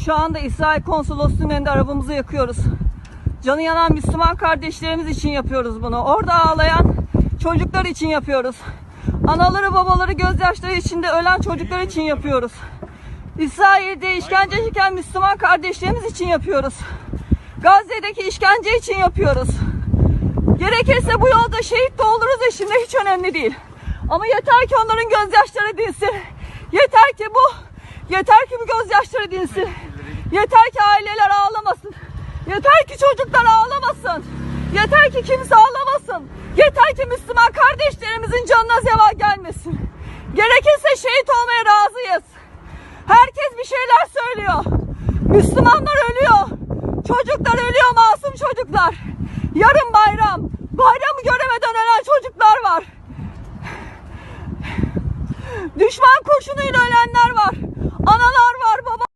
Şu anda İsrail konsolosluğunun önünde arabamızı yakıyoruz. Canı yanan Müslüman kardeşlerimiz için yapıyoruz bunu. Orada ağlayan çocuklar için yapıyoruz. Anaları babaları gözyaşları içinde ölen çocuklar için yapıyoruz. İsrail'de işkence çeken Müslüman kardeşlerimiz için yapıyoruz. Gazze'deki işkence için yapıyoruz. Gerekirse bu yolda şehit de oluruz eşimde hiç önemli değil. Ama yeter ki onların gözyaşları dinsin. Yeter ki bu, yeter ki bu gözyaşları dinsin. Yeter ki aileler ağlamasın. Yeter ki çocuklar ağlamasın. Yeter ki kimse ağlamasın. Yeter ki Müslüman kardeşlerimizin canına zeval gelmesin. Gerekirse şehit olmaya razıyız. Herkes bir şeyler söylüyor. Müslümanlar ölüyor. Çocuklar ölüyor masum çocuklar. Yarın bayram. Bayramı göremeden ölen çocuklar var. Düşman kurşunuyla ölenler var.